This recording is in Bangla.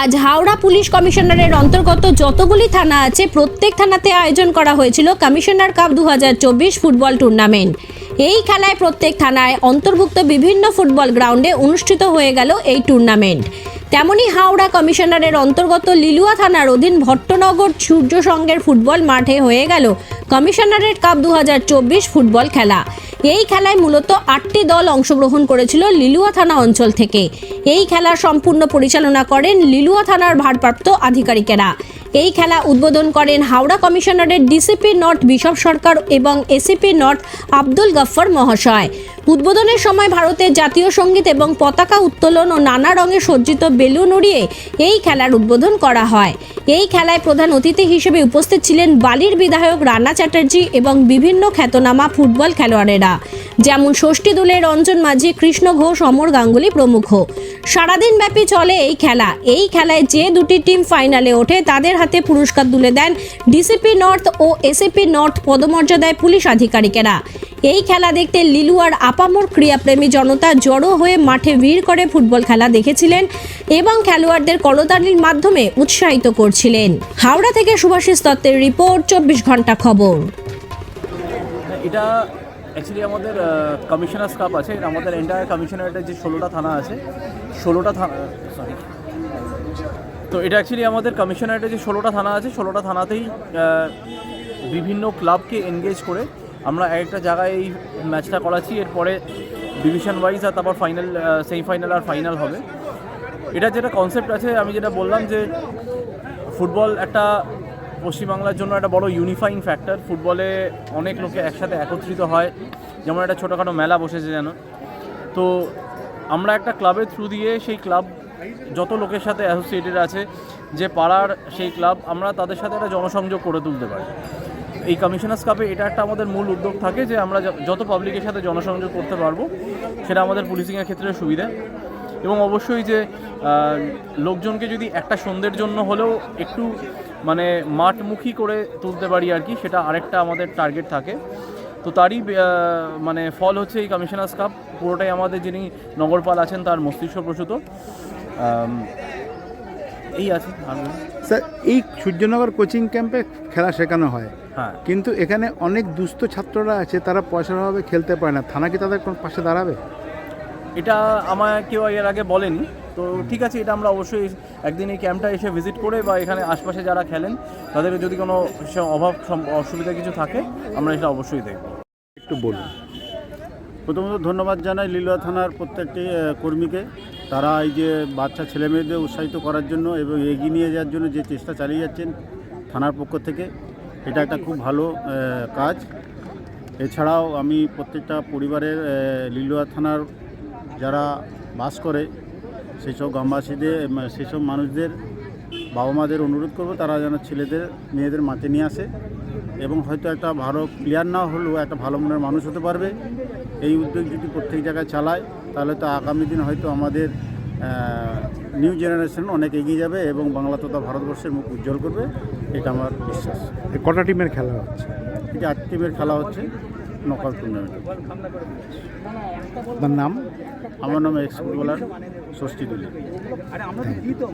আজ হাওড়া পুলিশ কমিশনারের অন্তর্গত যতগুলি থানা আছে, প্রত্যেক থানাতে আয়োজন করা হয়েছিল কমিশনার কাপ দু হাজার চব্বিশ ফুটবল টুর্নামেন্ট। এই খেলায় প্রত্যেক থানায় অন্তর্ভুক্ত বিভিন্ন ফুটবল গ্রাউন্ডে অনুষ্ঠিত হয়ে গেল এই টুর্নামেন্ট। তেমনি হাওড়া কমিশনারের অন্তর্গত লিলুয়া থানার অধীন ভট্টনগর সূর্য সংঘের ফুটবল মাঠে হয়ে গেল কমিশনারের কাপ দু হাজার চব্বিশ ফুটবল খেলা। এই খেলায় মূলত আটটি দল অংশগ্রহণ করেছিল লিলুয়া থানা অঞ্চল থেকে। এই খেলা সম্পূর্ণ পরিচালনা করেন লিলুয়া থানার ভারপ্রাপ্ত আধিকারিকেরা। এই খেলা উদ্বোধন করেন হাওড়া কমিশনারের ডিসিপি নর্থ বিশপ সরকার এবং এসিপি নর্থ আব্দুল গফ্ফর মহাশয়। উদ্বোধনের সময় ভারতের জাতীয় সংগীত এবং পতাকা উত্তোলন ও নানা রঙে সজ্জিত বেলুন উড়িয়ে এই খেলার উদ্বোধন করা হয়। এই খেলায় প্রধান অতিথি হিসেবে উপস্থিত ছিলেন বালির বিধায়ক রানা চ্যাটার্জি এবং বিভিন্ন খ্যাতনামা ফুটবল খেলোয়াড়েরা, যেমন ষষ্ঠী দোলে রঞ্জন মাঝি, কৃষ্ণ ঘোষ, অমর গাঙ্গুলি প্রমুখ। সারাদিন ব্যাপী চলে এই খেলা। এই খেলায় যে দুটি টিম ফাইনালে ওঠে, তাদের হাতে পুরস্কার তুলে দেন ডিসিপি নর্থ ও এসিপি নর্থ পদমর্যাদায় পুলিশ আধিকারিকেরা। এই খেলা দেখতে লিলুয়ার আপামর ক্রীড়াপ্রেমী জনতা জড়ো হয়ে মাঠে ভিড় করে ফুটবল খেলা দেখেছিলেন এবং খেলোয়াড়দের করতালির মাধ্যমে উৎসাহিত করছিলেন। হাওড়া থেকে সুভাষিস দত্তের রিপোর্ট, চব্বিশ ঘণ্টা খবর। এটা অ্যাকচুয়ালি আমাদের কমিশনার্স কাপ আছে। আমাদের এন্টায়ার কমিশনারেটের যে ষোলোটা থানা আছে, ষোলোটা থানা সরি তো এটা অ্যাকচুয়ালি আমাদের কমিশনারেটের যে ষোলোটা থানা আছে, ষোলোটা থানাতেই বিভিন্ন ক্লাবকে এনগেজ করে আমরা এক একটা জায়গায় এই ম্যাচটা করাচ্ছি, এরপরে ডিভিশন ওয়াইজ আর তারপর ফাইনাল সেমিফাইনাল আর ফাইনাল হবে। এটা যেটা কনসেপ্ট আছে, আমি যেটা বললাম যে ফুটবল একটা পশ্চিমবাংলার জন্য একটা বড় ইউনিফাইং ফ্যাক্টর ফুটবলে অনেক লোকে একসাথে একত্রিত হয়, যেমন একটা ছোটোখাটো মেলা বসেছে যেন। তো আমরা একটা ক্লাবের থ্রু দিয়ে সেই ক্লাব যত লোকের সাথে অ্যাসোসিয়েটেড আছে, যে পাড়ার সেই ক্লাব আমরা তাদের সাথে একটা জনসংযোগ করে তুলতে পারি। এই কমিশনার্স কাপে এটা একটা আমাদের মূল উদ্যোগ থাকে যে আমরা যত পাবলিকের সাথে জনসংযোগ করতে পারব, সেটা আমাদের পুলিশিংয়ের ক্ষেত্রে সুবিধা। এবং অবশ্যই যে লোকজনকে যদি একটা সন্ধ্যের জন্য হলেও একটু মানে মাঠমুখী করে তুলতে পারি আর কি, সেটা আরেকটা আমাদের টার্গেট থাকে। তো তারই মানে ফল হচ্ছে এই কমিশনার্স কাপ। পুরোটাই আমাদের যিনি নগরপাল আছেন, তার মস্তিষ্ক প্রসূত। এই আছে স্যার, এই সূর্যনগর কোচিং ক্যাম্পে খেলা শেখানো হয়। কিন্তু এখানে অনেক দুস্থ ছাত্ররা আছে তারা পয়সার অভাবে খেলতে পারে না। থানা কি তাদের কোন পাশে দাঁড়াবে? এটা আমায় কেউ এর আগে বলেনি। তো ঠিক আছে এটা আমরা অবশ্যই একদিন এই ক্যাম্পটা এসে ভিজিট করে বা এখানে আশপাশে যারা খেলেন তাদের যদি কোনো সে অভাব অসুবিধা কিছু থাকে আমরা এটা অবশ্যই দেখব। একটু বলুন। প্রথমত ধন্যবাদ জানাই লিলুয়া থানার প্রত্যেকটি কর্মীকে। তারা এই যে বাচ্চা ছেলেমেয়েদের উৎসাহিত করার জন্য এবং এগিয়ে নিয়ে যাওয়ার জন্য যে চেষ্টা চালিয়ে যাচ্ছেন থানার পক্ষ থেকে এটা একটা খুব ভালো কাজ। এছাড়াও আমি প্রত্যেকটা পরিবারের লিলুয়া থানার যারা বাস করে সেই সব গ্রামবাসীদের উম, সেই সব মানুষদের বাবা মাদের অনুরোধ করব তারা যেন ছেলেদের মেয়েদের মাঠে নিয়ে আসে এবং হয়তো একটা ভালো প্লেয়ার না হলেও একটা ভালো মনের মানুষ হতে পারবে। এই উদ্যোগ যদি প্রত্যেক জায়গায় চালায় তাহলে তো আগামী দিন হয়তো আমাদের নিউ জেনারেশন অনেক এগিয়ে যাবে এবং বাংলা তথা ভারতবর্ষের মুখ উজ্জ্বল করবে এটা আমার বিশ্বাস। কটা টিমের খেলা হচ্ছে? এটা আট টিমের খেলা হচ্ছে নকল টুর্নামেন্ট আপনার নাম? আমার নাম এক্স ফুটবলার ষষ্ঠী দুলি